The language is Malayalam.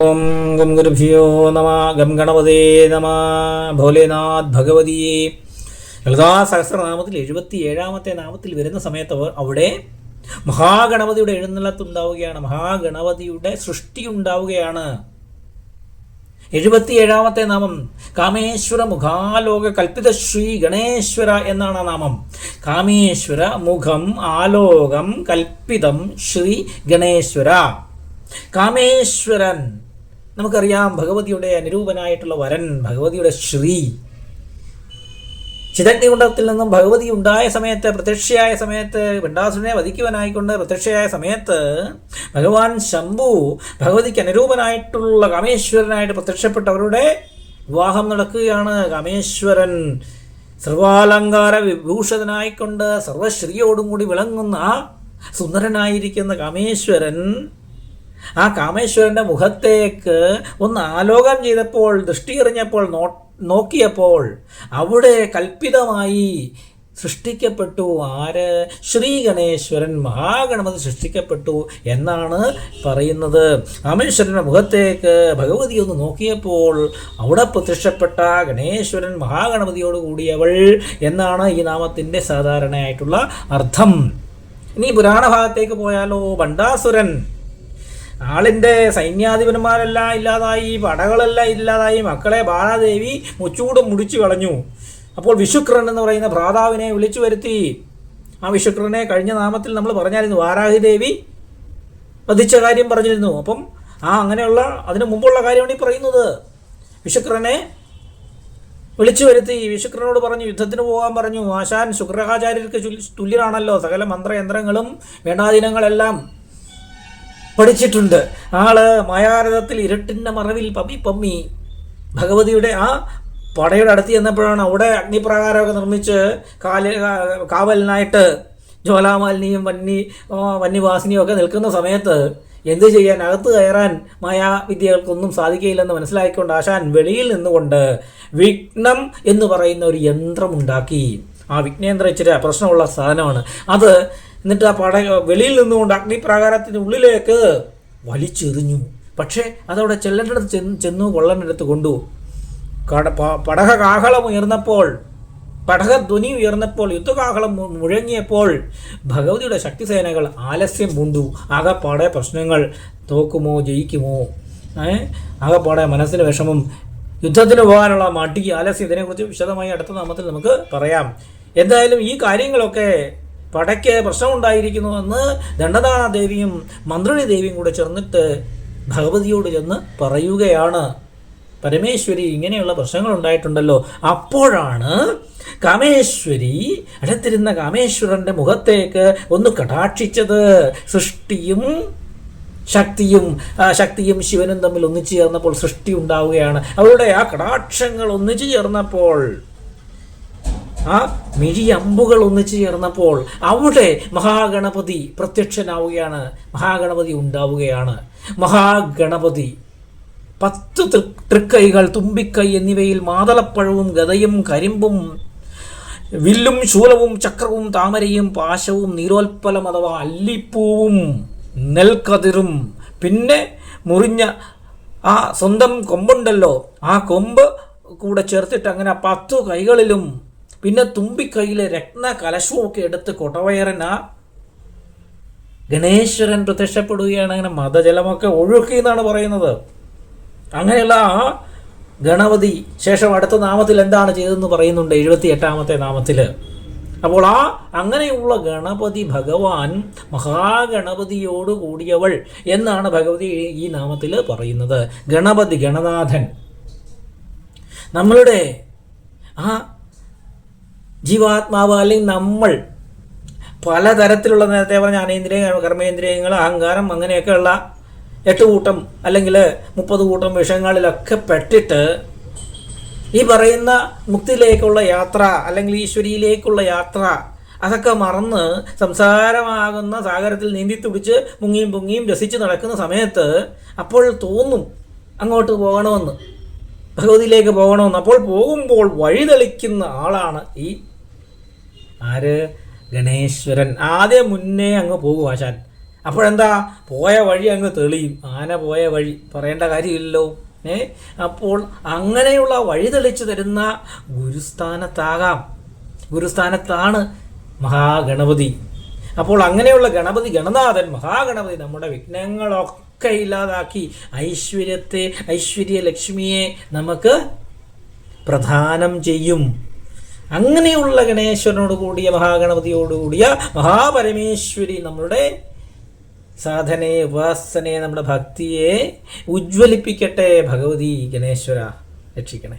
ഓം ഗം ഗുരുഭ്യോ നമ ഗം ഗണപതേ നമ ഭോലേനാഥ് ഭഗവതിയെ ലളിതാ സഹസ്രനാമത്തിൽ എഴുപത്തി ഏഴാമത്തെ നാമത്തിൽ വരുന്ന സമയത്ത് അവ- അവിടെ മഹാഗണപതിയുടെ എഴുന്നള്ളത്തുണ്ടാവുകയാണ് മഹാഗണപതിയുടെ സൃഷ്ടി ഉണ്ടാവുകയാണ് എഴുപത്തിയേഴാമത്തെ നാമം കാമേശ്വര മുഖാലോക കൽപ്പിത ശ്രീ ഗണേശ്വര എന്നാണ് ആ നാമം. കാമേശ്വര മുഖം ആലോകം കൽപ്പിതം ശ്രീ ഗണേശ്വര. കാമേശ്വരൻ നമുക്കറിയാം ഭഗവതിയുടെ അനുരൂപനായിട്ടുള്ള വരൻ ഭഗവതിയുടെ ശ്രീ. ചിതഗ്നികുണ്ടത്തിൽ നിന്നും ഭഗവതി ഉണ്ടായ സമയത്ത് പ്രത്യക്ഷയായ സമയത്ത് പിണ്ടാസുരനെ വധിക്കുവാനായിക്കൊണ്ട് പ്രത്യക്ഷയായ സമയത്ത് ഭഗവാൻ ശംഭു ഭഗവതിക്ക് അനുരൂപനായിട്ടുള്ള കാമേശ്വരനായിട്ട് പ്രത്യക്ഷപ്പെട്ടവരുടെ വിവാഹം നടക്കുകയാണ്. കാമേശ്വരൻ സർവാലങ്കാര വിഭൂഷതനായിക്കൊണ്ട് സർവശ്രീയോടും കൂടി വിളങ്ങുന്ന സുന്ദരനായിരിക്കുന്ന കാമേശ്വരൻ ആ കാമേശ്വരന്റെ മുഖത്തേക്ക് ഒന്ന് ആലോകം ചെയ്തപ്പോൾ ദൃഷ്ടി എറിഞ്ഞപ്പോൾ നോ നോക്കിയപ്പോൾ അവിടെ കൽപ്പിതമായി സൃഷ്ടിക്കപ്പെട്ടു ആര്? ശ്രീ ഗണേശ്വരൻ മഹാഗണപതി സൃഷ്ടിക്കപ്പെട്ടു എന്നാണ് പറയുന്നത്. കാമേശ്വരന്റെ മുഖത്തേക്ക് ഭഗവതി ഒന്ന് നോക്കിയപ്പോൾ അവിടെ പ്രത്യക്ഷപ്പെട്ട ഗണേശ്വരൻ മഹാഗണപതിയോട് കൂടിയവൾ എന്നാണ് ഈ നാമത്തിന്റെ സാധാരണയായിട്ടുള്ള അർത്ഥം. ഇനി പുരാണ ഭാഗത്തേക്ക് പോയാലോ? ഭണ്ഡാസുരൻ ആളിന്റെ സൈന്യാധിപന്മാരെല്ലാം ഇല്ലാതായി പടകളെല്ലാം ഇല്ലാതായി മക്കളെ ബാലാദേവി മുച്ചൂടും മുടിച്ചു കളഞ്ഞു. അപ്പോൾ വിശുക്രൻ എന്ന് പറയുന്ന ഭ്രാതാവിനെ വിളിച്ചു വരുത്തി. ആ വിശുക്രനെ കഴിഞ്ഞ നാമത്തിൽ നമ്മൾ പറഞ്ഞായിരുന്നു വാരാഹിദേവി വധിച്ച കാര്യം പറഞ്ഞിരുന്നു. അപ്പം ആ അങ്ങനെയുള്ള അതിനു മുമ്പുള്ള കാര്യമാണ് ഈ പറയുന്നത്. വിശുക്രനെ വിളിച്ചു വരുത്തി. വിശുക്രനോട് പറഞ്ഞു യുദ്ധത്തിന് പോകാൻ പറഞ്ഞു. ആശാൻ ശുക്രഹാചാര്യർക്ക് തുല്യരാണല്ലോ സകല മന്ത്രയന്ത്രങ്ങളും വേണ്ടാദിനങ്ങളെല്ലാം പഠിച്ചിട്ടുണ്ട്. ആൾ മായാരഥത്തിൽ ഇരട്ടിന്റെ മറവിൽ പമ്മി പമ്മി. ഭഗവതിയുടെ ആ പടയുടെ അടുത്ത് ചെന്നപ്പോഴാണ് അവിടെ അഗ്നിപ്രകാരമൊക്കെ നിർമ്മിച്ച് കാല കാവലിനായിട്ട് ജ്വാലാമാലിനിയും വന്നി വന്യവാസിനിയും ഒക്കെ നിൽക്കുന്ന സമയത്ത് എന്ത് ചെയ്യാൻ അകത്ത് കയറാൻ മായാവിദ്യകൾക്കൊന്നും സാധിക്കുകയില്ലെന്ന് മനസ്സിലാക്കിക്കൊണ്ട് ആശാൻ വെളിയിൽ നിന്നുകൊണ്ട് വിഘ്നം എന്ന് പറയുന്ന ഒരു യന്ത്രമുണ്ടാക്കി ആ വിഘ്നേന്ദ്ര ഇച്ചിരി പ്രശ്നമുള്ള സാധനമാണ്. അത് എന്നിട്ട് ആ പട വെളിയിൽ നിന്നുകൊണ്ട് അഗ്നിപ്രാകാരത്തിന്റെ ഉള്ളിലേക്ക് വലിച്ചെറിഞ്ഞു. പക്ഷേ അതവിടെ ചെല്ലേണ്ടടുത്ത് ചെന്ന് ചെന്നു കൊള്ളേണ്ടടുത്ത് കൊണ്ടു. കട പടക കാഹളം ഉയർന്നപ്പോൾ പടകധ്വനി ഉയർന്നപ്പോൾ യുദ്ധകാഹളം മുഴങ്ങിയപ്പോൾ ഭഗവതിയുടെ ശക്തിസേനകൾ ആലസ്യം പൂണ്ടു. ആകെപ്പാടെ പ്രശ്നങ്ങൾ തോക്കുമോ ജയിക്കുമോ? ഏ? ആകെപ്പാടെ മനസ്സിന് വിഷമം. യുദ്ധത്തിന് പോകാനുള്ള മടി ആലസ്യം ഇതിനെക്കുറിച്ച് വിശദമായി അടുത്ത നാമത്തിൽ നമുക്ക് പറയാം. എന്തായാലും ഈ കാര്യങ്ങളൊക്കെ പടയ്ക്ക് പ്രശ്നമുണ്ടായിരിക്കുന്നുവെന്ന് ദണ്ഡദാന ദേവിയും മന്ത്രിണി ദേവിയും കൂടെ ചേർന്നിട്ട് ഭഗവതിയോട് ചെന്ന് പറയുകയാണ്. പരമേശ്വരി ഇങ്ങനെയുള്ള പ്രശ്നങ്ങൾ ഉണ്ടായിട്ടുണ്ടല്ലോ. അപ്പോഴാണ് കാമേശ്വരി അടുത്തിരുന്ന കാമേശ്വരന്റെ മുഖത്തേക്ക് ഒന്ന് കടാക്ഷിച്ചത്. സൃഷ്ടിയും ശക്തിയും ശക്തിയും ശിവനും തമ്മിൽ ഒന്നിച്ചു ചേർന്നപ്പോൾ സൃഷ്ടി ഉണ്ടാവുകയാണ്. അവരുടെ ആ കടാക്ഷങ്ങൾ ഒന്നിച്ചു ചേർന്നപ്പോൾ ആ മിഴിയമ്പുകൾ ഒന്നിച്ചു ചേർന്നപ്പോൾ അവിടെ മഹാഗണപതി പ്രത്യക്ഷനാവുകയാണ് മഹാഗണപതി ഉണ്ടാവുകയാണ്. മഹാഗണപതി പത്ത് തൃക്കൈകൾ തുമ്പിക്കൈ എന്നിവയിൽ മാതളപ്പഴവും ഗതയും കരിമ്പും വില്ലും ശൂലവും ചക്രവും താമരയും പാശവും നീരോൽപ്പലം അഥവാ അല്ലിപ്പൂവും നെൽക്കതിരും. പിന്നെ മുറിഞ്ഞ ആ സ്വന്തം കൊമ്പുണ്ടല്ലോ ആ കൊമ്പ് കൂടെ ചേർത്തിട്ട് അങ്ങനെ പത്തു കൈകളിലും പിന്നെ തുമ്പിക്കൈയിലെ രത്ന കലശവും ഒക്കെ എടുത്ത് കൊടവയറൻ ആ ഗണേശ്വരൻ പ്രത്യക്ഷപ്പെടുകയാണ്. അങ്ങനെ മതജലമൊക്കെ ഒഴുക്കി എന്നാണ് പറയുന്നത്. അങ്ങനെയുള്ള ആ ഗണപതി ശേഷം അടുത്ത നാമത്തിൽ എന്താണ് ചെയ്തതെന്ന് പറയുന്നുണ്ട് എഴുപത്തി എട്ടാമത്തെ നാമത്തിൽ അപ്പോൾ ആ അങ്ങനെയുള്ള ഗണപതി ഭഗവാൻ മഹാഗണപതിയോട് കൂടിയവൾ എന്നാണ് ഭഗവതി ഈ നാമത്തിൽ പറയുന്നത്. ഗണപതി ഗണനാഥൻ. നമ്മളുടെ ആ ജീവാത്മാവ് അല്ലെങ്കിൽ നമ്മൾ പലതരത്തിലുള്ള നേരത്തെ പറഞ്ഞ അനേന്ദ്രിയ കർമ്മേന്ദ്രിയങ്ങൾ അഹങ്കാരം അങ്ങനെയൊക്കെയുള്ള എട്ട് കൂട്ടം അല്ലെങ്കിൽ മുപ്പത് കൂട്ടം വിഷയങ്ങളിലൊക്കെ പെട്ടിട്ട് ഈ പറയുന്ന മുക്തിയിലേക്കുള്ള യാത്ര അല്ലെങ്കിൽ ഈശ്വരിയിലേക്കുള്ള യാത്ര അതൊക്കെ മറന്ന് സംസാരമാകുന്ന സാഗരത്തിൽ നീന്തി തുടിച്ച് മുങ്ങിയും പൊങ്ങിയും രസിച്ച് നടക്കുന്ന സമയത്ത് അപ്പോൾ തോന്നും അങ്ങോട്ട് പോകണമെന്ന്. ഭഗവതിയിലേക്ക് പോകണമെന്ന്. അപ്പോൾ പോകുമ്പോൾ വഴിതെളിക്കുന്ന ആളാണ് ഈ ആര്? ഗണേശ്വരൻ. ആദ്യം മുന്നേ അങ്ങ് പോകും ആശാൻ. അപ്പോഴെന്താ? പോയ വഴി അങ്ങ് തെളിയും. ആന പോയ വഴി. പറയേണ്ട കാര്യമില്ലല്ലോ. ഏ? അപ്പോൾ അങ്ങനെയുള്ള വഴി തെളിച്ചു തരുന്ന ഗുരുസ്ഥാനത്താകാം. ഗുരുസ്ഥാനത്താണ് മഹാഗണപതി. അപ്പോൾ അങ്ങനെയുള്ള ഗണപതി ഗണനാഥൻ മഹാഗണപതി നമ്മുടെ വിഘ്നങ്ങളൊക്കെ ഇല്ലാതാക്കി ഐശ്വര്യത്തെ ഐശ്വര്യ ലക്ഷ്മിയെ നമുക്ക് പ്രധാനം ചെയ്യും. അങ്ങനെയുള്ള ഗണേശ്വരനോട് കൂടിയ മഹാഗണപതിയോട് കൂടിയ മഹാപരമേശ്വരി നമ്മളുടെ സാധനയെ ഉപാസനയെ നമ്മുടെ ഭക്തിയെ ഉജ്ജ്വലിപ്പിക്കട്ടെ ഭഗവതി ഗണേശ്വര. രക്ഷിക്കണേ.